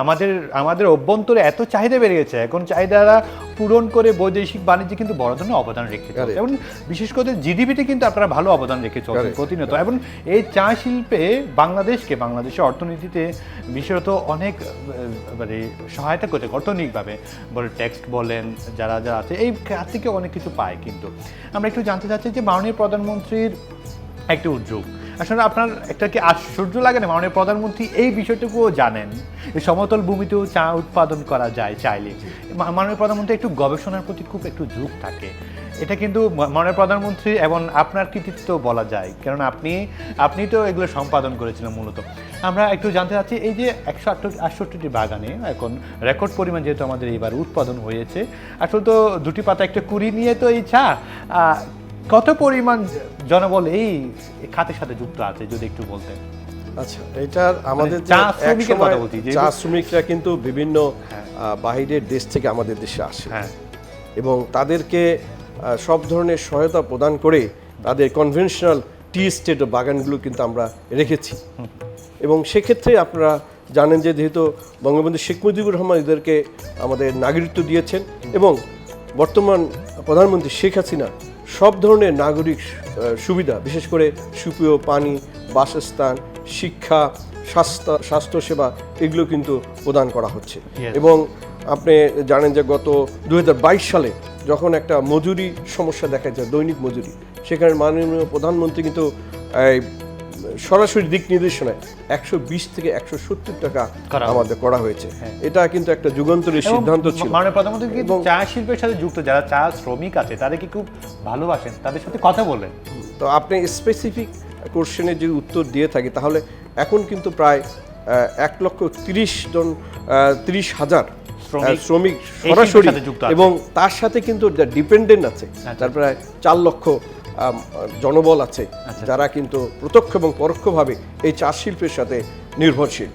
আমাদের আমাদের অভ্যন্তরে এত চাহিদা বেড়ে গেছে। এখন চাহিদারা পূরণ করে বৈদেশিক বাণিজ্যে কিন্তু বড় ধরনের অবদান রেখে চলছে। এবং বিশেষ করে জিডিপিতে কিন্তু আপনারা ভালো অবদান রেখে চলছেন প্রতিনিয়ত। এবং এই চা শিল্পে বাংলাদেশকে বাংলাদেশের অর্থনীতিতে বিশেষত অনেক মানে সহায়তা করতে অর্থনৈতিকভাবে। বলে টেক্সট বলেন যারা যারা আছে এই কাজ থেকে অনেক কিছু পায় কিন্তু। আমরা একটু জানতে চাচ্ছি যে মাননীয় প্রধানমন্ত্রীর একটি উদ্যোগ আসলে আপনার একটা কি আশ্চর্য লাগে না? মাননীয় প্রধানমন্ত্রী এই বিষয়টুকুও জানেন এই সমতল ভূমিতেও চা উৎপাদন করা যায় চাইলে। মাননীয় প্রধানমন্ত্রী একটু গবেষণার প্রতি খুব একটু ঝুঁক থাকে। এটা কিন্তু মাননীয় প্রধানমন্ত্রী এবং আপনার কৃতিত্ব বলা যায়। কারণ আপনি আপনি তো এগুলো সম্পাদন করেছিলেন মূলত। আমরা একটু জানতে চাচ্ছি, এই যে একশো আটষট্টিটি বাগানে এখন রেকর্ড পরিমাণ যেহেতু আমাদের এবার উৎপাদন হয়েছে, আসলে তো দুটি পাতা, একটা কুড়ি নিয়ে তো এই চা কত পরিমাণ জনবল এই খাতের সাথে যুক্ত আছে যদি একটু বলতেন? আচ্ছা এটার আমাদের মানে চা শ্রমিকের কথা বলছি, চা শ্রমিকরা কিন্তু বিভিন্ন হ্যাঁ। বাহিরের দেশ থেকে আমাদের দেশে আসে। হ্যাঁ। এবং তাদেরকে সব ধরনের সহায়তা প্রদান করে তাদের কনভেনশনাল টি স্টেট বাগানগুলো কিন্তু আমরা রেখেছি। এবং সেক্ষেত্রে আপনারা জানেন যে যেহেতু বঙ্গবন্ধু শেখ মুজিবুর রহমান এদেরকে আমাদের নাগরিকত্ব দিয়েছেন এবং বর্তমান প্রধানমন্ত্রী শেখ হাসিনা সব ধরনের নাগরিক সুবিধা বিশেষ করে সুপেয় পানি বাসস্থান শিক্ষা স্বাস্থ্য স্বাস্থ্যসেবা এগুলো কিন্তু প্রদান করা হচ্ছে। এবং আপনি জানেন যে গত দুহাজার বাইশ সালে যখন একটা মজুরি সমস্যা দেখা যায় দৈনিক মজুরি সেখানে মাননীয় প্রধানমন্ত্রী কিন্তু এই, সরাসরি দিক নির্দেশনায় একশো বিশ থেকে একশো সত্তর টাকা আমাদের করা হয়েছে। হ্যাঁ। এটা কিন্তু একটা যুগান্তরের সিদ্ধান্ত ছিল। মাননীয় প্রধানমন্ত্রী কিন্তু চা শিল্পের সাথে যুক্ত? যারা চা শ্রমিক আছে তাদেরকে খুব ভালোবাসেন? তাদের সাথে কথা বলেন তো আপনি স্পেসিফিক কোশ্চেনের যদি উত্তর দিয়ে থাকি তাহলে এখন কিন্তু প্রায় এক লক্ষ তিরিশ জন তিরিশ হাজার শ্রমিক সরাসরি এবং তার সাথে কিন্তু ডিপেন্ডেন্ট আছে। আচ্ছা। তার প্রায় চার লক্ষ জনবল আছে আচ্ছা। যারা কিন্তু প্রত্যক্ষ এবং পরোক্ষভাবে এই চাষ শিল্পের সাথে নির্ভরশীল